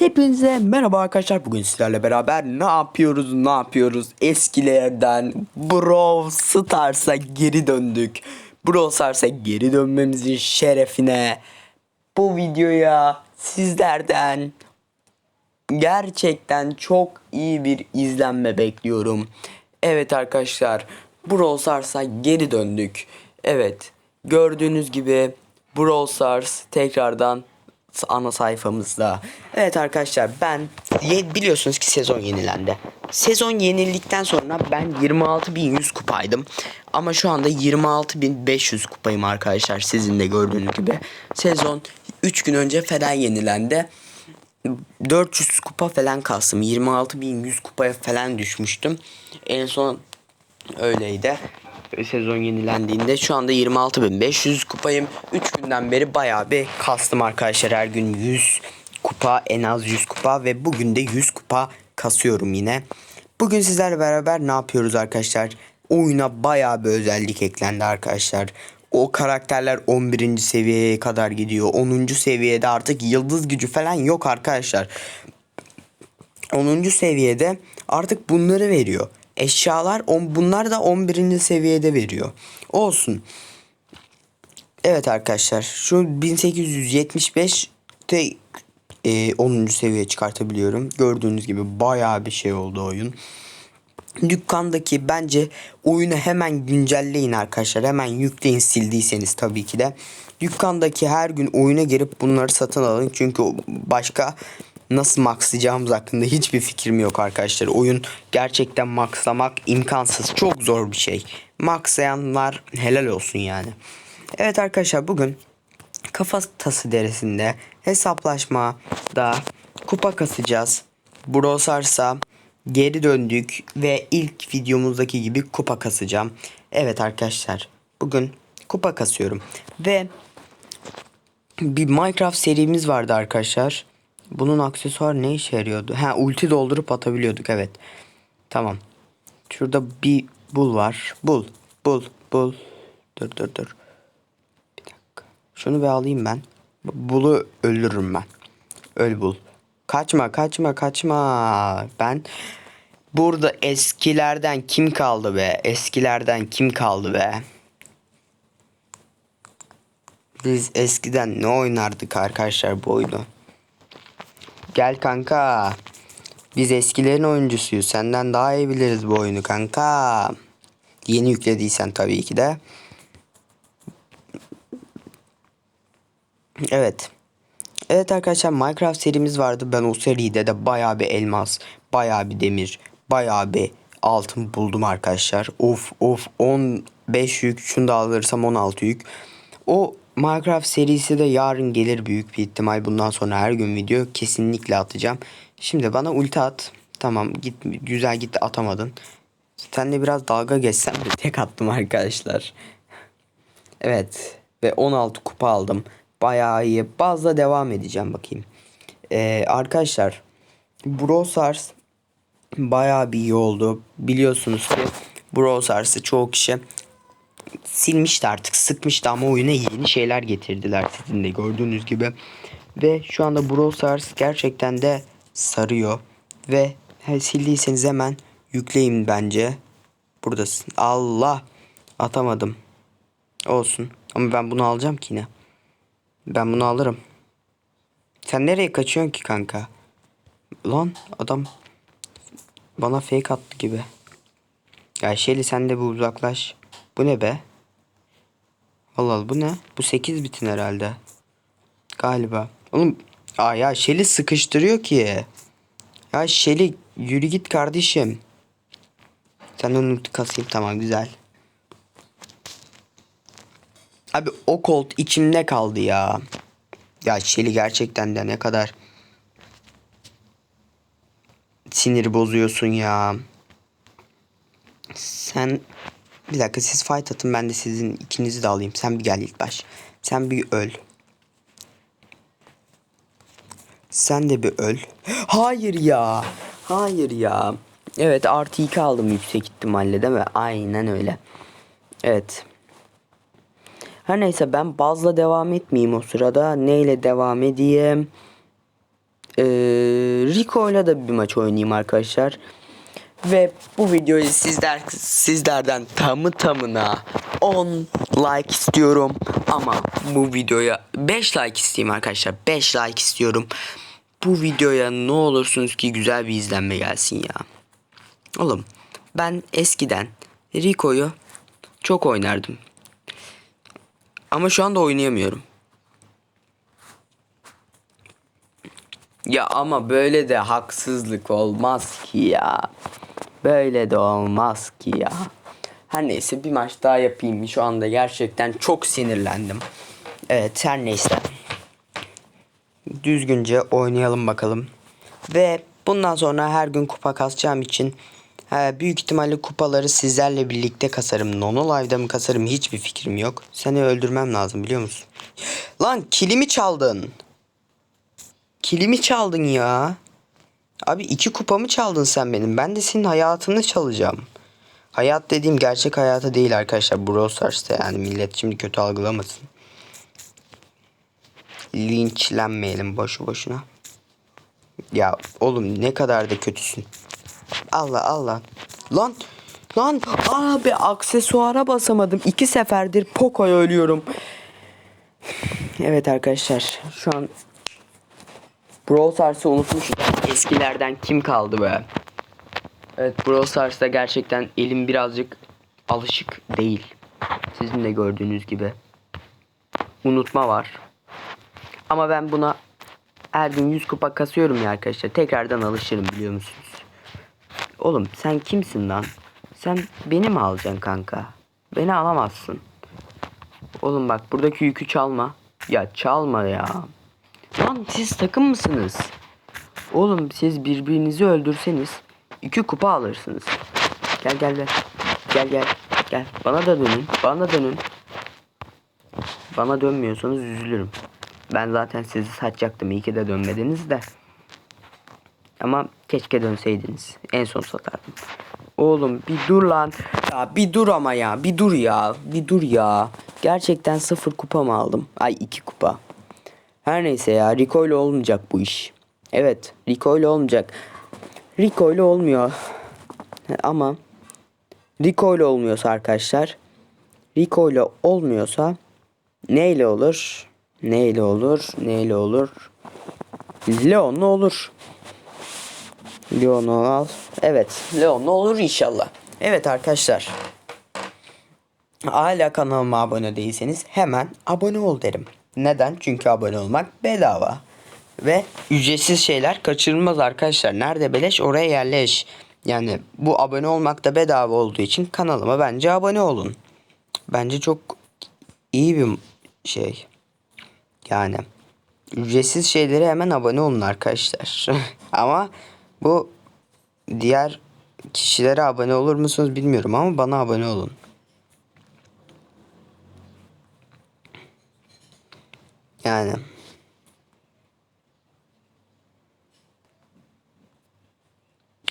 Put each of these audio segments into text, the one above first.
Hepinize merhaba arkadaşlar. Bugün sizlerle beraber ne yapıyoruz ne yapıyoruz? Eskilerden Brawl Stars'a geri döndük. Brawl Stars'a geri dönmemizin şerefine bu videoya sizlerden gerçekten çok iyi bir izlenme bekliyorum. Evet arkadaşlar Brawl Stars'a geri döndük. Evet gördüğünüz gibi Brawl Stars tekrardan ana sayfamızda. Evet arkadaşlar ben biliyorsunuz ki sezon yenilendi. Sezon yenildikten sonra ben 26.100 kupaydım. Ama şu anda 26.500 kupayım arkadaşlar sizin de gördüğünüz gibi. Sezon 3 gün önce falan yenilendi. 400 kupa falan kastım. 26.100 kupaya falan düşmüştüm. En son öyleydi. Sezon yenilendiğinde şu anda 26.500 kupayım. 3 günden beri bayağı bir kastım arkadaşlar. Her gün 100 kupa en az 100 kupa ve bugün de 100 kupa kasıyorum yine. Bugün sizlerle beraber ne yapıyoruz arkadaşlar? Oyuna bayağı bir özellik eklendi arkadaşlar. O karakterler 11. seviyeye kadar gidiyor. 10. seviyede artık yıldız gücü falan yok arkadaşlar. 10. seviyede artık bunları veriyor. Eşyalar on, bunlar da 11. seviyede veriyor. Olsun. Evet arkadaşlar şu 1875 de e, 10. seviyeye çıkartabiliyorum. Gördüğünüz gibi bayağı bir şey oldu oyun. Dükkandaki bence oyunu hemen güncelleyin arkadaşlar. Hemen yükleyin sildiyseniz tabii ki de. Dükkandaki her gün oyuna girip bunları satın alın. Çünkü başka nasıl maxlayacağımız hakkında hiçbir fikrim yok arkadaşlar. Oyun gerçekten maxlamak imkansız. Çok zor bir şey. Maxlayanlar helal olsun yani. Evet arkadaşlar bugün kafa tası derisinde hesaplaşmada kupa kasacağız. Brawl Stars'a geri döndük ve ilk videomuzdaki gibi kupa kasacağım. Evet arkadaşlar bugün kupa kasıyorum ve bir Minecraft serimiz vardı arkadaşlar. Bunun aksesuar ne işe yarıyordu? Ha ulti doldurup atabiliyorduk evet. Tamam. Şurada bir bul var. Bul. Bul. Bul. Dur dur dur. Bir dakika. Şunu bir alayım ben. Bulu öldürürüm ben. Öl bul. Kaçma kaçma kaçma. Ben burada eskilerden kim kaldı be? Eskilerden kim kaldı be? Biz eskiden ne oynardık arkadaşlar bu oyunu? Gel kanka. Biz eskilerin oyuncusuyuz. Senden daha iyi biliriz bu oyunu kanka. Yeni yüklediysen tabii ki de. Evet. Evet arkadaşlar Minecraft serimiz vardı. Ben o seride de bayağı bir elmas, bayağı bir demir, bayağı bir altın buldum arkadaşlar. Of of 15 yük. Şunu da alırsam 16 yük. O Minecraft serisi de yarın gelir büyük bir ihtimal. Bundan sonra her gün video kesinlikle atacağım. Şimdi bana ulti at. Tamam git güzel gitti atamadın. Senle biraz dalga geçsem de tek attım arkadaşlar. Evet ve 16 kupa aldım. Bayağı iyi. Bazla devam edeceğim bakayım. Ee, arkadaşlar Brawl Stars bayağı bir iyi oldu. Biliyorsunuz ki Brawl Stars'ı çoğu kişi silmişti artık sıkmıştı ama oyuna yeni şeyler getirdiler sizin de gördüğünüz gibi. Ve şu anda Brawl Stars gerçekten de sarıyor. Ve he, sildiyseniz hemen yükleyin bence. Buradasın. Allah atamadım. Olsun. Ama ben bunu alacağım ki yine. Ben bunu alırım. Sen nereye kaçıyorsun ki kanka? Lan adam bana fake attı gibi. Ya Şeli sen de bir uzaklaş. Bu ne be? Allah bu ne? Bu 8 bitin herhalde. Galiba. Oğlum aa ya Şeli sıkıştırıyor ki. Ya Şeli yürü git kardeşim. Sen onu kasayım tamam güzel. Abi o kolt içimde kaldı ya. Ya Şeli gerçekten de ne kadar sinir bozuyorsun ya. Sen bir dakika siz fight atın ben de sizin ikinizi de alayım. Sen bir gel ilk baş. Sen bir öl. Sen de bir öl. Hayır ya. Hayır ya. Evet artı 2 aldım yüksek ihtimalle değil mi? Aynen öyle. Evet. Her neyse ben bazla devam etmeyeyim o sırada. Neyle devam edeyim? Ee, Rico'yla da bir maç oynayayım arkadaşlar. Ve bu videoyu sizler sizlerden tamı tamına 10 like istiyorum ama bu videoya 5 like isteyeyim arkadaşlar. 5 like istiyorum. Bu videoya ne olursunuz ki güzel bir izlenme gelsin ya. Oğlum ben eskiden Rico'yu çok oynardım. Ama şu anda oynayamıyorum. Ya ama böyle de haksızlık olmaz ki ya. Böyle de olmaz ki ya. Her neyse bir maç daha yapayım. Şu anda gerçekten çok sinirlendim. Evet her neyse. Düzgünce oynayalım bakalım. Ve bundan sonra her gün kupa kasacağım için he, büyük ihtimalle kupaları sizlerle birlikte kasarım. Nono Live'da mı kasarım hiçbir fikrim yok. Seni öldürmem lazım biliyor musun? Lan kilimi çaldın. Kilimi çaldın ya. Abi iki kupamı çaldın sen benim. Ben de senin hayatını çalacağım. Hayat dediğim gerçek hayatı değil arkadaşlar. Brawl Stars'ta yani millet şimdi kötü algılamasın. Linçlenmeyelim boşu boşuna. Ya oğlum ne kadar da kötüsün. Allah Allah. Lan lan abi aksesuara basamadım. İki seferdir Poco'ya ölüyorum. Evet arkadaşlar şu an Brawl Stars'ı unutmuşum. Eskilerden kim kaldı be? Evet Brawl Stars'ta gerçekten elim birazcık alışık değil. Sizin de gördüğünüz gibi. Unutma var. Ama ben buna her gün 100 kupa kasıyorum ya arkadaşlar. Tekrardan alışırım biliyor musunuz? Oğlum sen kimsin lan? Sen beni mi alacaksın kanka? Beni alamazsın. Oğlum bak buradaki yükü çalma. Ya çalma ya. Lan siz takım mısınız? Oğlum siz birbirinizi öldürseniz iki kupa alırsınız. Gel gel gel. Gel gel. Gel. Bana da dönün. Bana dönün. Bana dönmüyorsanız üzülürüm. Ben zaten sizi satacaktım. İyi ki de dönmediniz de. Ama keşke dönseydiniz. En son satardım. Oğlum bir dur lan. Ya bir dur ama ya. Bir dur ya. Bir dur ya. Gerçekten sıfır kupa mı aldım? Ay iki kupa. Her neyse ya Rico ile olmayacak bu iş. Evet Rico ile olmayacak. Rico ile olmuyor. Ama Rico ile olmuyorsa arkadaşlar. Rico ile olmuyorsa neyle olur? Neyle olur? Neyle olur? Leon'la olur. Leon'u al. Evet Leon'la olur inşallah. Evet arkadaşlar. Hala kanalıma abone değilseniz hemen abone ol derim. Neden? Çünkü abone olmak bedava. Ve ücretsiz şeyler kaçırılmaz arkadaşlar. Nerede beleş oraya yerleş. Yani bu abone olmak da bedava olduğu için kanalıma bence abone olun. Bence çok iyi bir şey. Yani ücretsiz şeylere hemen abone olun arkadaşlar. ama bu diğer kişilere abone olur musunuz bilmiyorum ama bana abone olun. Yani.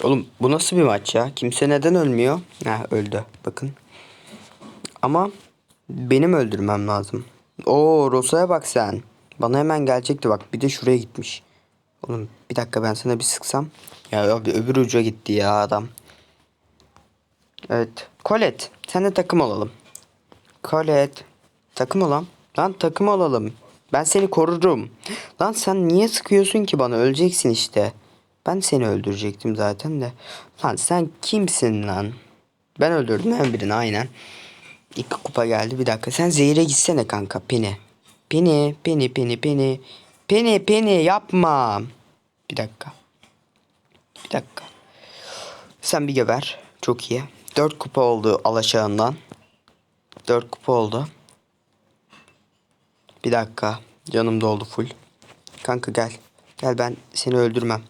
Oğlum bu nasıl bir maç ya? Kimse neden ölmüyor? Ha öldü. Bakın. Ama benim öldürmem lazım. Oo Rosa'ya bak sen. Bana hemen gelecekti bak. Bir de şuraya gitmiş. Oğlum bir dakika ben sana bir sıksam. Ya abi öbür uca gitti ya adam. Evet. Colette sen de takım olalım. Colette takım olalım. Lan takım olalım. Ben seni korurum. Lan sen niye sıkıyorsun ki bana? Öleceksin işte. Ben seni öldürecektim zaten de. Lan sen kimsin lan? Ben öldürdüm hem birini aynen. İki kupa geldi bir dakika. Sen zehire gitsene kanka Pini. Pini, Pini, Pini, Pini. Pini, Pini yapma. Bir dakika. Bir dakika. Sen bir geber. Çok iyi. Dört kupa oldu alaşağından. Dört kupa oldu. Bir dakika. Canım doldu full. Kanka gel. Gel ben seni öldürmem.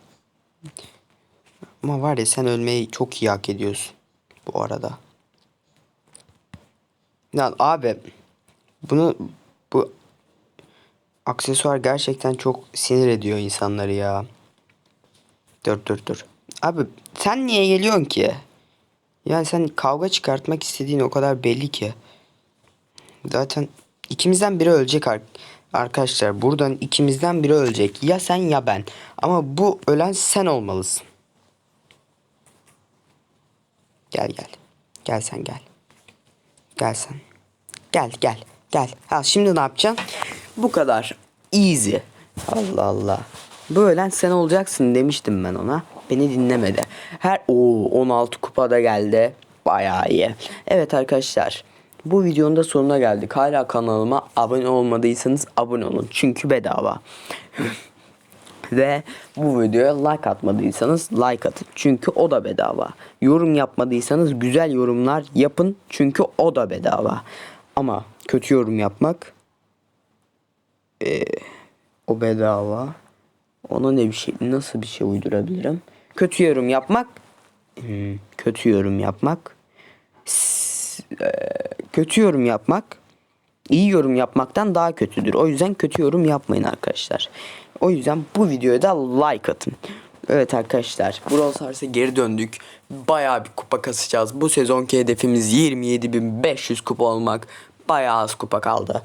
Ama var ya sen ölmeyi çok iyi hak ediyorsun. Bu arada. Lan abi. Bunu bu aksesuar gerçekten çok sinir ediyor insanları ya. Dur dur dur. Abi sen niye geliyorsun ki? Yani sen kavga çıkartmak istediğin o kadar belli ki. Zaten ikimizden biri ölecek ar- Arkadaşlar buradan ikimizden biri ölecek. Ya sen ya ben. Ama bu ölen sen olmalısın. Gel gel. Gel sen gel. Gel sen. Gel gel. Gel. Ha şimdi ne yapacaksın? Bu kadar. Easy. Allah Allah. Bu ölen sen olacaksın demiştim ben ona. Beni dinlemedi. Her o 16 kupada geldi. Bayağı iyi. Evet arkadaşlar. Bu videonun da sonuna geldik. Hala kanalıma abone olmadıysanız abone olun. Çünkü bedava. Ve bu videoya like atmadıysanız like atın. Çünkü o da bedava. Yorum yapmadıysanız güzel yorumlar yapın. Çünkü o da bedava. Ama kötü yorum yapmak eee, o bedava. Ona ne bir şey nasıl bir şey uydurabilirim? Kötü yorum yapmak hmm, kötü yorum yapmak eee, kötü yorum yapmak iyi yorum yapmaktan daha kötüdür. O yüzden kötü yorum yapmayın arkadaşlar. O yüzden bu videoya da like atın. Evet arkadaşlar Brawl Stars'a geri döndük. Bayağı bir kupa kasacağız. Bu sezonki hedefimiz 27.500 kupa olmak. Bayağı az kupa kaldı.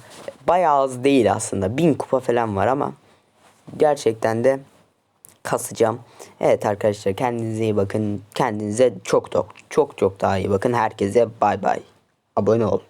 Bayağı az değil aslında. 1000 kupa falan var ama gerçekten de kasacağım. Evet arkadaşlar kendinize iyi bakın. Kendinize çok çok çok çok daha iyi bakın. Herkese bay bay. Abone ol.